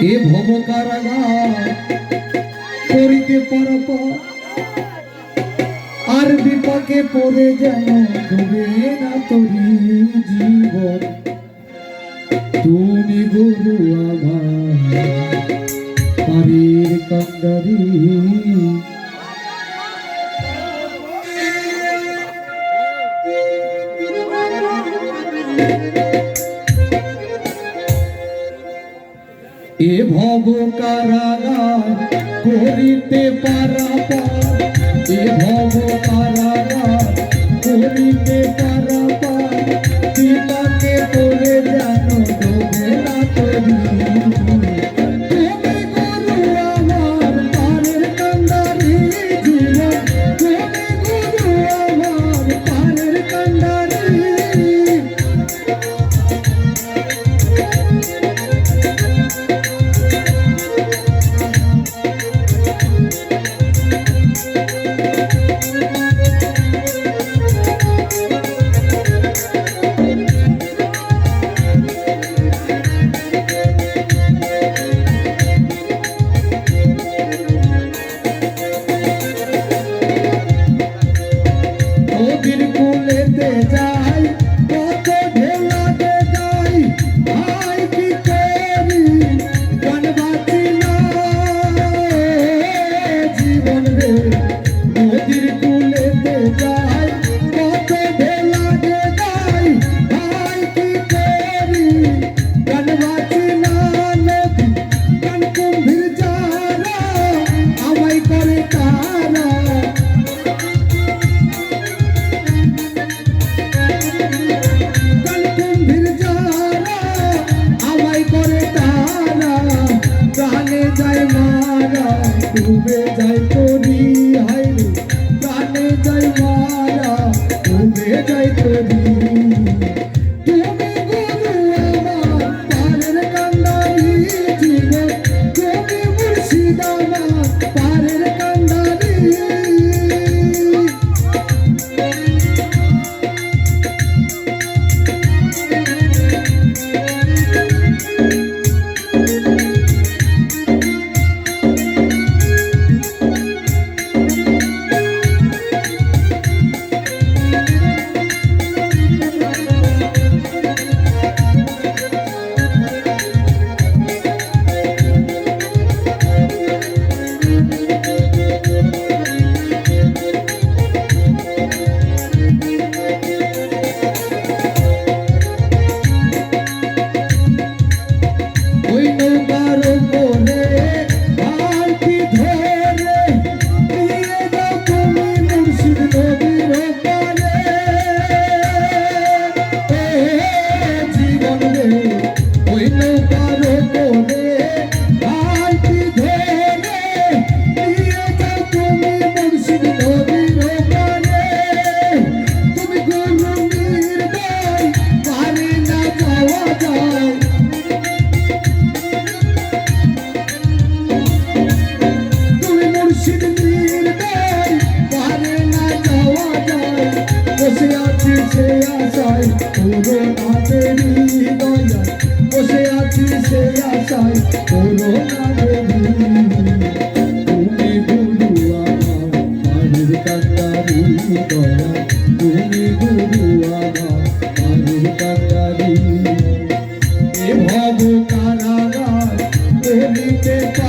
এ ভব করিতে পারব। আর বিপাকে পড়ে যেন ডুবে না তরি জীবন। তুমি গুরু আমার পারির কান্দারি। এ ভব কারাগার করিতে পারাপার এ ভব কারাগার করিতে পারাপার করে তারা কালকুম্ভীর যারা আমায় করে তারা, প্রাণে যায় মারা, ডুবে যায় তরি হাই প্রাণে যায় মারা, ডুবে যায় তরি তুমি মুর্শিদ পারের কান্দারি দয়া বসে আছি সে আশায় নাদেরি তুমি গুরু আমার কান্দারি দয়া তুমি গুরু আমার কান্দারি এ ভব কারাগার পার